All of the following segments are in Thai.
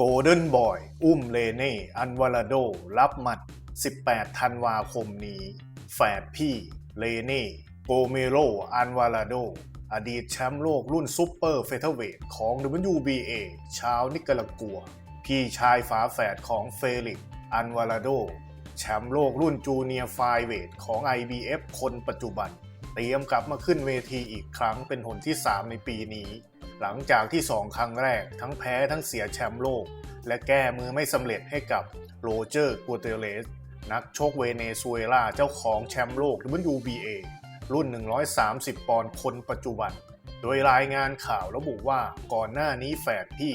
โกลเด้นบอย อุ้มเลเน่ อันวาลาโด รับหมัด 18 ธันวาคมนี้ แฝดพี่ เลเน่ โกเมโร อันวาลาโด อดีตแชมป์โลกรุ่นซุปเปอร์เฟเธอร์เวทของ WBA ชาวนิการากัว พี่ชายฝาแฝดของเฟลิก อันวาลาโด แชมป์โลกรุ่นจูเนียร์ไฟเวทของ IBF คนปัจจุบัน เตรียมกลับมาขึ้นเวทีอีกครั้งเป็นหนที่ 3 ในปีนี้ หลังจากที่ 2 ครั้งแรกทั้งแพ้ทั้งเสียแชมป์โลก และแก้มือไม่สำเร็จให้กับโรเจอร์กัวเตเรสนักชกเวเนซุเอลาเจ้าของแชมป์โลก WBA รุ่น 130 ปอนด์คนปัจจุบัน โดยรายงานข่าวระบุว่าก่อนหน้านี้แฝดพี่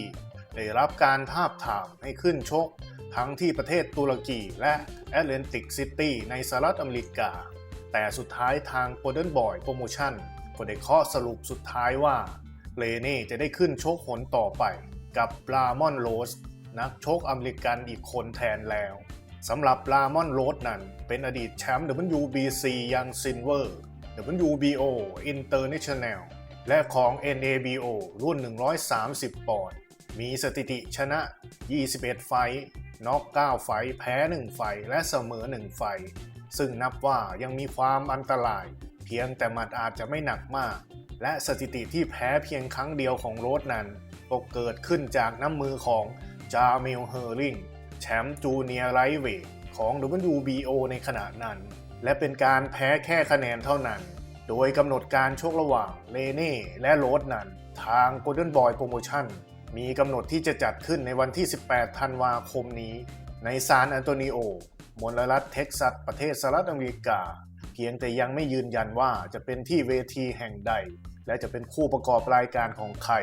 ได้รับการทาบทามให้ขึ้นชก ทั้งที่ประเทศตุรกีและแอตแลนติกซิตี้ในสหรัฐอเมริกา แต่สุดท้ายทาง Golden Boy Promotion ก็ได้ข้อสรุปสุดท้ายว่า เลเน่จะได้ขึ้นชกหนต่อไปกับลามอนโรสนักชกอเมริกันอีกคนแทนแล้วสำหรับลามอนโรสนั้นเป็นอดีตแชมป์ WBC ยังซินเวอร์ WBO International และของ NABO รุ่น 130 ปอนด์มีสถิติชนะ 21 ไฟท์น็อก9ไฟท์แพ้ 1 ไฟท์และเสมอ 1 ไฟท์ซึ่งนับว่ายังมีความอันตราย เพียงแต่หมัดอาจจะไม่หนักมาก และสถิติที่แพ้เพียงครั้งเดียวของโรสนั้นก็เกิดขึ้นจากน้ำมือของจามิลเฮอร์ริงแชมป์จูเนียร์ไลท์เวทของ WBO ในขณะนั้น และเป็นการแพ้แค่คะแนนเท่านั้น โดยกำหนดการชกระหว่างเลเน่และโรสนั้น ทาง Golden Boy Promotion มีกำหนดที่จะจัดขึ้นในวันที่ 18 ธันวาคมนี้ ในซานอันโตนิโอมลรัฐเท็กซัส ประเทศสหรัฐอเมริกา เพียงแต่ยังไม่ยืนยันว่าจะเป็นที่เวทีแห่งใด และจะเป็นคู่ประกอบรายการของใคร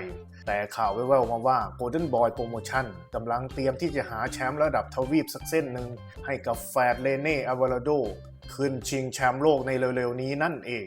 แต่ข่าวแว่วๆมาว่า Golden Boy Promotion กำลังเตรียมที่จะหาแชมป์ระดับทวีปสักเส้นหนึ่งให้กับแฟดเลเน่อาวาลาโดขึ้นชิงแชมป์โลกในเร็วๆนี้นั่นเอง